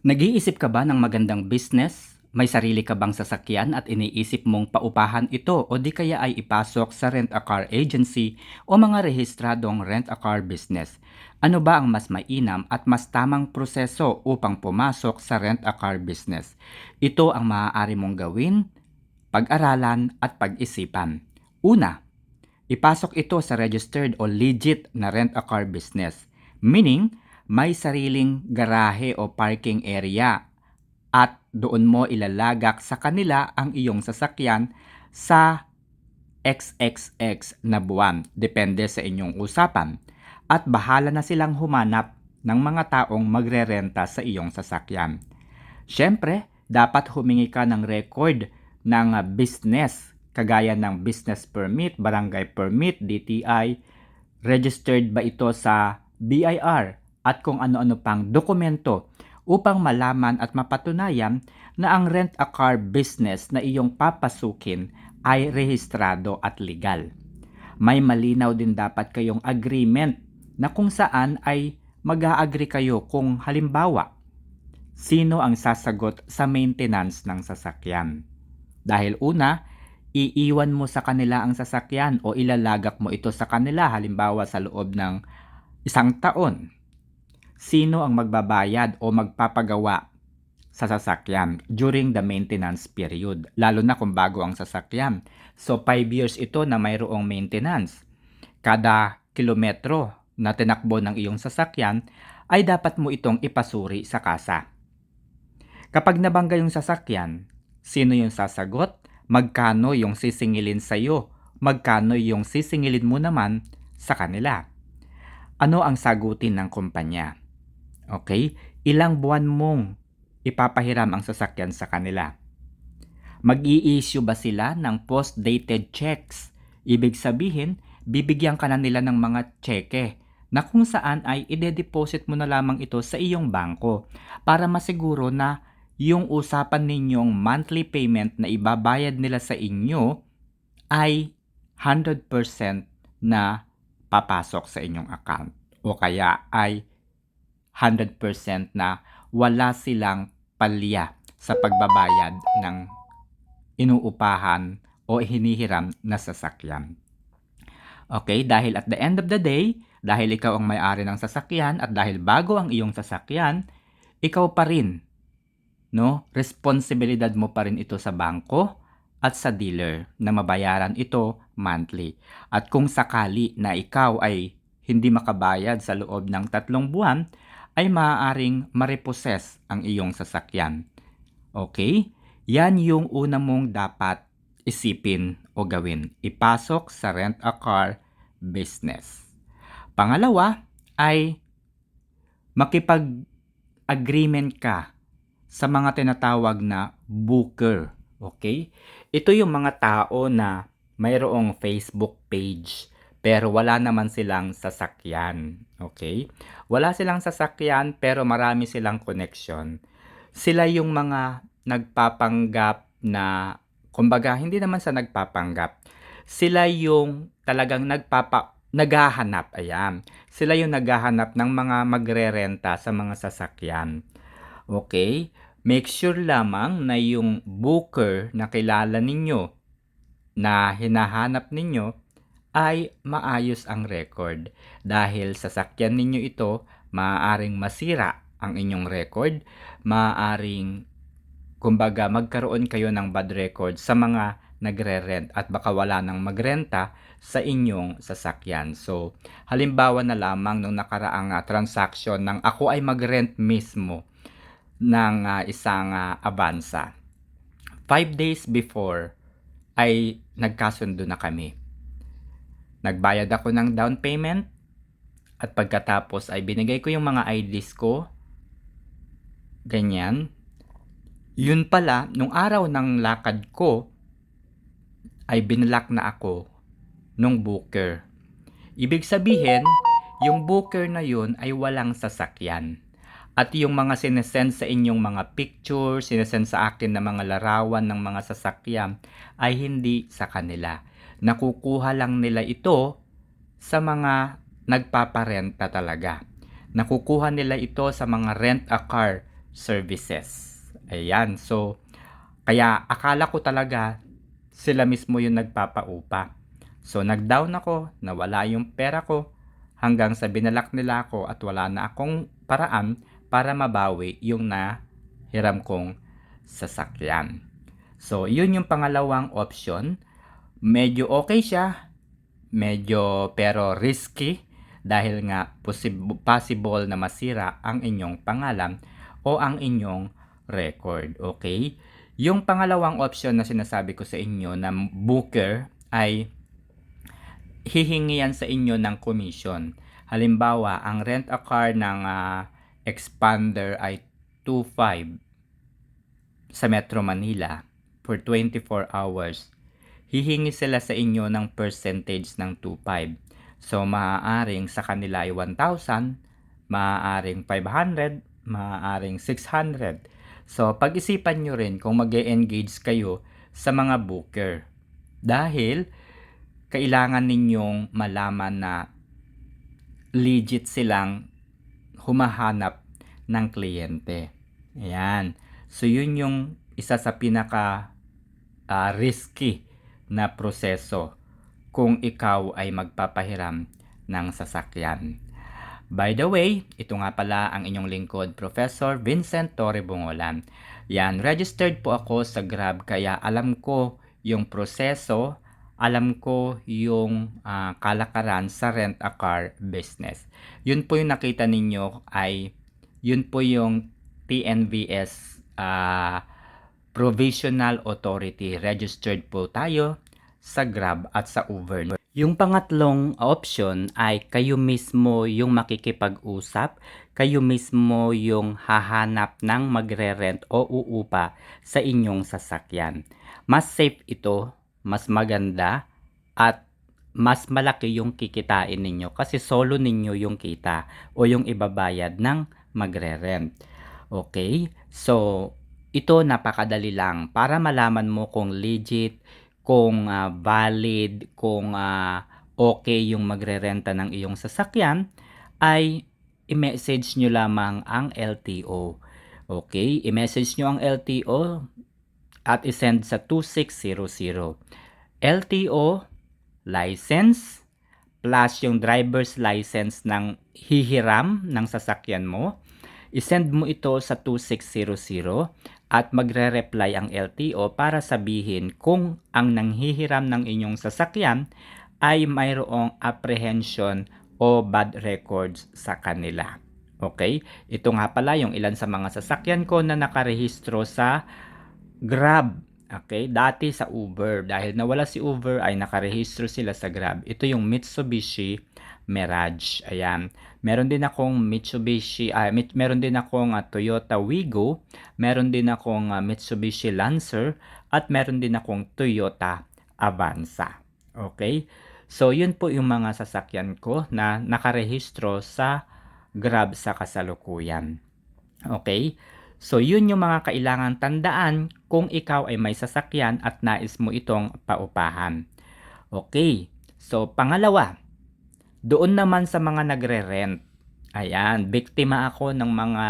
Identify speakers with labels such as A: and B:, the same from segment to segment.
A: Nag-iisip ka ba ng magandang business? May sarili ka bang sasakyan at iniisip mong paupahan ito o di kaya ay ipasok sa rent-a-car agency o mga rehistradong rent-a-car business? Ano ba ang mas mainam at mas tamang proseso upang pumasok sa rent-a-car business? Ito ang maaari mong gawin, pag-aralan at pag-isipan. Una, ipasok ito sa registered o legit na rent-a-car business. Meaning, may sariling garahe o parking area at doon mo ilalagak sa kanila ang iyong sasakyan sa XXX na buwan. Depende sa inyong usapan. At bahala na silang humanap ng mga taong magrerenta sa iyong sasakyan. Siyempre, dapat humingi ka ng record ng business kagaya ng business permit, barangay permit, DTI, registered ba ito sa BIR at kung ano-ano pang dokumento upang malaman at mapatunayan na ang rent-a-car business na iyong papasukin ay rehistrado at legal. May malinaw din dapat kayong agreement na kung saan ay mag-agree kayo kung halimbawa sino ang sasagot sa maintenance ng sasakyan. Dahil una, iiwan mo sa kanila ang sasakyan o ilalagak mo ito sa kanila halimbawa sa loob ng isang taon sino ang magbabayad o magpapagawa sa sasakyan during the maintenance period, lalo na kung bago ang sasakyan. So 5 years ito na mayroong maintenance. Kada kilometro na tinakbo ng iyong sasakyan ay dapat mo itong ipasuri sa kasa. Kapag nabangga yung sasakyan, sino yung sasagot? Magkano yung sisingilin sa iyo? Magkano yung sisingilin mo naman sa kanila? Ano ang sagutin ng kumpanya? Okay? Ilang buwan mong ipapahiram ang sasakyan sa kanila. Mag-i-issue ba sila ng post-dated checks? Ibig sabihin, bibigyan ka na nila ng mga cheque na kung saan ay ide-deposit mo na lamang ito sa iyong bangko para masiguro na yung usapan ninyong monthly payment na ibabayad nila sa inyo ay 100% na papasok sa inyong account o kaya ay 100% na wala silang palya sa pagbabayad ng inuupahan o hinihiram na sasakyan. Okay, dahil at the end of the day, dahil ikaw ang may-ari ng sasakyan at dahil bago ang iyong sasakyan, ikaw pa rin, no? Responsibilidad mo pa rin ito sa bangko at sa dealer na mabayaran ito monthly. At kung sakali na ikaw ay hindi makabayad sa loob ng tatlong buwan, ay maaaring mareposes ang iyong sasakyan. Okay? Yan yung una mong dapat isipin o gawin. Ipasok sa rent-a-car business. Pangalawa ay makipag-agreement ka sa mga tinatawag na booker. Okay? Ito yung mga tao na mayroong Facebook page pero wala naman silang sasakyan. Okay? Wala silang sasakyan pero marami silang connection. Sila yung mga nagpapanggap na, kumbaga, hindi naman sa nagpapanggap. Sila yung talagang nagpapa, naghahanap, ayan. Sila yung naghahanap ng mga magrerenta sa mga sasakyan. Okay? Make sure lamang na yung booker na kilala ninyo na hinahanap ninyo ay maayos ang record dahil sa sakyan ninyo ito maaaring masira ang inyong record, maaaring kumbaga magkaroon kayo ng bad record sa mga nagre-rent at baka wala nang magrenta sa inyong sasakyan. So, halimbawa na lamang nung nakaraang uh, transaction ng ako ay magrent mismo ng uh, isang uh, Avanza. Five days before ay nagkasundo na kami Nagbayad ako ng down payment at pagkatapos ay binigay ko yung mga IDs ko. Ganyan. Yun pala, nung araw ng lakad ko, ay binlock na ako nung booker. Ibig sabihin, yung booker na yun ay walang sasakyan. At yung mga sinesend sa inyong mga pictures, sinesend sa akin na mga larawan ng mga sasakyan ay hindi sa kanila nakukuha lang nila ito sa mga nagpaparenta talaga. Nakukuha nila ito sa mga rent-a-car services. Ayan. So, kaya akala ko talaga sila mismo yung nagpapaupa. So, nag-down ako, nawala yung pera ko, hanggang sa binalak nila ako at wala na akong paraan para mabawi yung nahiram kong sasakyan. So, yun yung pangalawang option. Medyo okay siya, medyo pero risky dahil nga possible na masira ang inyong pangalan o ang inyong record. Okay? Yung pangalawang option na sinasabi ko sa inyo na booker ay hihingi yan sa inyo ng commission. Halimbawa, ang rent a car ng ah, expander ay 2.5 sa Metro Manila for 24 hours. Hihingi sila sa inyo ng percentage ng 2.5. So, maaaring sa kanila ay 1,000, maaaring 500, maaaring 600. So, pag-isipan nyo rin kung mag engage kayo sa mga booker. Dahil, kailangan ninyong malaman na legit silang humahanap ng kliyente. Ayan. So, yun yung isa sa pinaka ah, risky na proseso kung ikaw ay magpapahiram ng sasakyan. By the way, ito nga pala ang inyong lingkod, Professor Vincent Torre Bungolan. Yan, registered po ako sa Grab kaya alam ko yung proseso, alam ko yung ah, kalakaran sa rent a car business. Yun po yung nakita ninyo ay yun po yung TNVS ah, Provisional Authority. Registered po tayo sa Grab at sa Uber. Yung pangatlong option ay kayo mismo yung makikipag-usap, kayo mismo yung hahanap ng magre-rent o uupa sa inyong sasakyan. Mas safe ito, mas maganda, at mas malaki yung kikitain ninyo kasi solo ninyo yung kita o yung ibabayad ng magre-rent. Okay? So, ito napakadali lang para malaman mo kung legit, kung ah, valid, kung ah, okay yung magre-renta ng iyong sasakyan, ay i-message nyo lamang ang LTO. Okay? I-message nyo ang LTO at isend sa 2600. LTO, license, plus yung driver's license ng hihiram ng sasakyan mo. I-send mo ito sa 2600 at magre-reply ang LTO para sabihin kung ang nanghihiram ng inyong sasakyan ay mayroong apprehension o bad records sa kanila. Okay? Ito nga pala yung ilan sa mga sasakyan ko na nakarehistro sa Grab. Okay? Dati sa Uber. Dahil nawala si Uber ay nakarehistro sila sa Grab. Ito yung Mitsubishi Mirage. Ayan. Meron din akong Mitsubishi, mit- meron din akong ah, Toyota Wigo, meron din akong ah, Mitsubishi Lancer, at meron din akong Toyota Avanza. Okay? So, yun po yung mga sasakyan ko na nakarehistro sa Grab sa kasalukuyan. Okay? So, yun yung mga kailangan tandaan kung ikaw ay may sasakyan at nais mo itong paupahan. Okay. So, pangalawa, doon naman sa mga nagre-rent. Ayan, biktima ako ng mga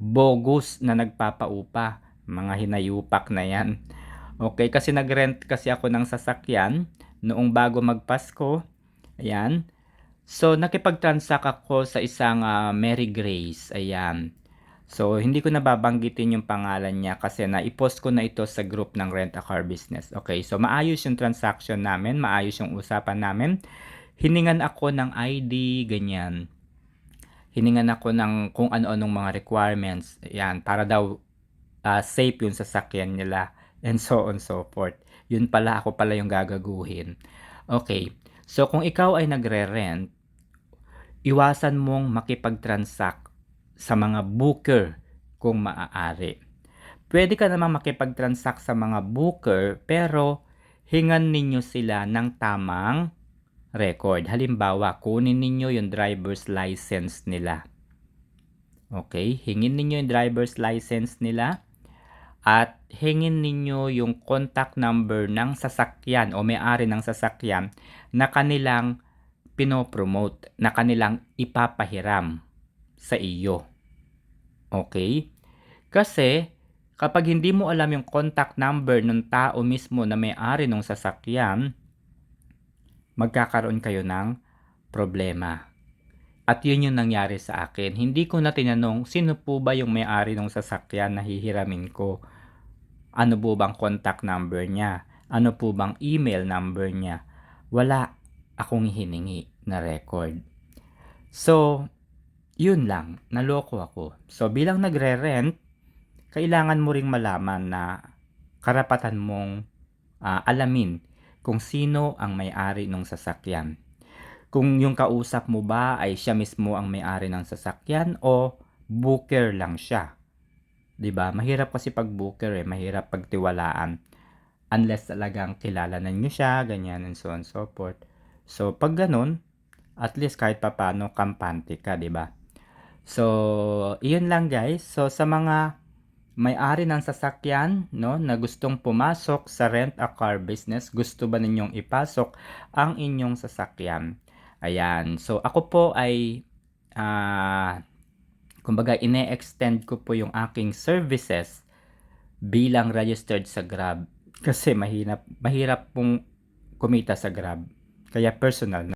A: bogus na nagpapaupa. Mga hinayupak na yan. Okay, kasi nag-rent kasi ako ng sasakyan noong bago magpasko. Ayan. So, nakipag-transact ako sa isang ah, Mary Grace. Ayan. So, hindi ko nababanggitin yung pangalan niya kasi na-post ko na ito sa group ng Rent a Car Business. Okay, so maayos yung transaction namin, maayos yung usapan namin. Hiningan ako ng ID, ganyan. Hiningan ako ng kung ano-anong mga requirements. Ayan, para daw ah, safe yung sasakyan nila and so on so forth. Yun pala, ako pala yung gagaguhin. Okay, so kung ikaw ay nagre-rent, iwasan mong makipag-transact sa mga booker kung maaari. Pwede ka naman makipag-transact sa mga booker pero hingan ninyo sila ng tamang record. Halimbawa, kunin ninyo yung driver's license nila. Okay, hingin ninyo yung driver's license nila at hingin ninyo yung contact number ng sasakyan o may-ari ng sasakyan na kanilang pinopromote, na kanilang ipapahiram sa iyo. Okay? Kasi kapag hindi mo alam yung contact number ng tao mismo na may-ari ng sasakyan, magkakaroon kayo ng problema. At yun yung nangyari sa akin. Hindi ko na tinanong sino po ba yung may-ari ng sasakyan na hihiramin ko. Ano po bang contact number niya? Ano po bang email number niya? Wala akong hiningi na record. So, yun lang. Naloko ako. So, bilang nagre-rent, kailangan mo ring malaman na karapatan mong ah, alamin kung sino ang may-ari ng sasakyan. Kung yung kausap mo ba ay siya mismo ang may-ari ng sasakyan o booker lang siya. 'Di ba? Mahirap kasi pag booker eh, mahirap pagtiwalaan unless talagang kilala na niyo siya, ganyan and so on and so forth. So pag ganun, at least kahit papano kampante ka, 'di ba? So, iyon lang guys. So sa mga may-ari ng sasakyan, no, na gustong pumasok sa rent a car business, gusto ba ninyong ipasok ang inyong sasakyan? Ayan. So ako po ay ah kumbaga ine-extend ko po yung aking services bilang registered sa Grab kasi mahirap mahirap pong kumita sa Grab. Kaya personal na